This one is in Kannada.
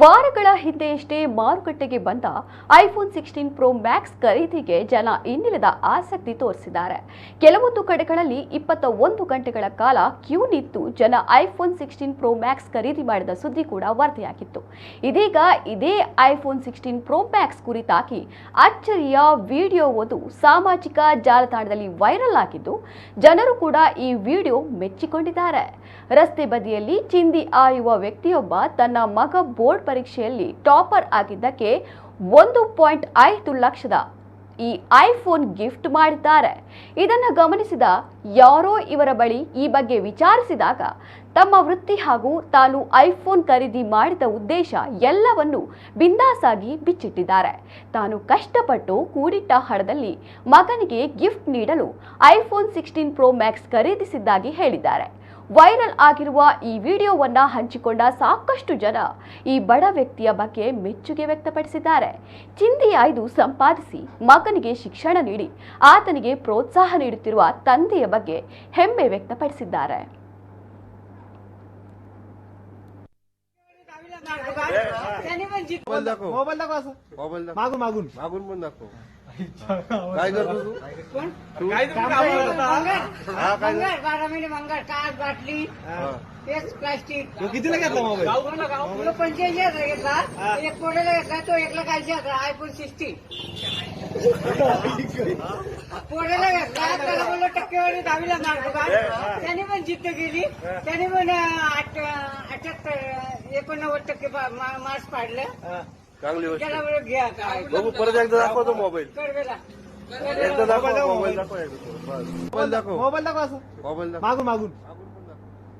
ವಾರಗಳ ಹಿಂದೆಯಷ್ಟೇ ಮಾರುಕಟ್ಟೆಗೆ ಬಂದ ಐಫೋನ್ ಸಿಕ್ಸ್ಟೀನ್ ಪ್ರೋ ಮ್ಯಾಕ್ಸ್ ಖರೀದಿಗೆ ಜನ ಇನ್ನಿಲ್ಲದ ಆಸಕ್ತಿ ತೋರಿಸಿದ್ದಾರೆ. ಕೆಲವೊಂದು ಕಡೆಗಳಲ್ಲಿ ಇಪ್ಪತ್ತ ಒಂದು ಗಂಟೆಗಳ ಕಾಲ ಕ್ಯೂ ನಿಂತು ಜನ ಐಫೋನ್ ಸಿಕ್ಸ್ಟೀನ್ ಪ್ರೊ ಮ್ಯಾಕ್ಸ್ ಖರೀದಿ ಮಾಡಿದ ಸುದ್ದಿ ಕೂಡ ವರದಿಯಾಗಿತ್ತು ಇದೀಗ ಇದೇ ಐಫೋನ್ ಸಿಕ್ಸ್ಟೀನ್ ಪ್ರೋ ಮ್ಯಾಕ್ಸ್ ಕುರಿತಾಗಿ ಅಚ್ಚರಿಯ ವಿಡಿಯೋವೊಂದು ಸಾಮಾಜಿಕ ಜಾಲತಾಣದಲ್ಲಿ ವೈರಲ್ ಆಗಿದ್ದು, ಜನರು ಕೂಡ ಈ ವಿಡಿಯೋ ಮೆಚ್ಚಿಕೊಂಡಿದ್ದಾರೆ. ರಸ್ತೆ ಬದಿಯಲ್ಲಿ ಚಿಂದಿ ಆಯುವ ವ್ಯಕ್ತಿಯೊಬ್ಬ ತನ್ನ ಮಗ ಬೋರ್ಡ್ ಪರೀಕ್ಷೆಯಲ್ಲಿ ಟಾಪರ್ ಆಗಿದ್ದಕ್ಕೆ ಒಂದು ಪಾಯಿಂಟ್ ಐದು ಲಕ್ಷದ ಈ ಐಫೋನ್ ಗಿಫ್ಟ್ ಮಾಡಿದ್ದಾರೆ. ಇದನ್ನು ಗಮನಿಸಿದ ಯಾರೋ ಇವರ ಬಳಿ ಈ ಬಗ್ಗೆ ವಿಚಾರಿಸಿದಾಗ, ತಮ್ಮ ವೃತ್ತಿ ಹಾಗೂ ತಾನು ಐಫೋನ್ ಖರೀದಿ ಮಾಡಿದ ಉದ್ದೇಶ ಎಲ್ಲವನ್ನು ಬಿಂದಾಸಾಗಿ ಬಿಚ್ಚಿಟ್ಟಿದ್ದಾರೆ. ತಾನು ಕಷ್ಟಪಟ್ಟು ಕೂಡಿಟ್ಟ ಹಣದಲ್ಲಿ ಮಗನಿಗೆ ಗಿಫ್ಟ್ ನೀಡಲು ಐಫೋನ್ ಸಿಕ್ಸ್ಟೀನ್ ಪ್ರೋ ಮ್ಯಾಕ್ಸ್ ಖರೀದಿಸಿದ್ದಾಗಿ ಹೇಳಿದ್ದಾರೆ. ವೈರಲ್ ಆಗಿರುವ ಈ ವಿಡಿಯೋವನ್ನ ಹಂಚಿಕೊಂಡ ಸಾಕಷ್ಟು ಜನ ಈ ಬಡ ವ್ಯಕ್ತಿಯ ಬಗ್ಗೆ ಮೆಚ್ಚುಗೆ ವ್ಯಕ್ತಪಡಿಸಿದ್ದಾರೆ ಚಿಂದಿ ಆಯ್ದು ಸಂಪಾದಿಸಿ ಮಗನಿಗೆ ಶಿಕ್ಷಣ ನೀಡಿ ಆತನಿಗೆ ಪ್ರೋತ್ಸಾಹ ನೀಡುತ್ತಿರುವ ತಂದೆಯ ಬಗ್ಗೆ ಹೆಮ್ಮೆ ವ್ಯಕ್ತಪಡಿಸಿದ್ದಾರೆ त्यांनी पण जित मोबाईल दाखव मोबाईल दाखवा असं मोबाईल दाखव मागून मागून मागून पण दाखव काय करतो तू? कोण? मंगळ हा, काय मंगळ बारा महिने मंगळ काच बाटली हा. तेच प्लास्टिक. तो कितीला घेतला मोबाईल? तुला पंच्याऐंशी हजार घेतला. एक कोड्याला घेतला तो एक लाख ऐंशी हजार आयफोन सिक्स्टीन कोड्याला घेतला त्याला बोललो टक्केवारी दहावीला मार्क का त्याने पण जिद्द केली. त्याने पण आठ अठ्याहत्तर एकोणनव्वद टक्के मार्क्स पाडलं. चांगली गोष्ट त्याला बोललो घ्या आता. बघू परत एकदा दाखव तो मोबाईल कडवेला एकदा दाखव मोबाईल दाखव एकदा. बस. मोबाईल दाखव मोबाईल दाखवा असं मोबाईल दाखव मागून मागून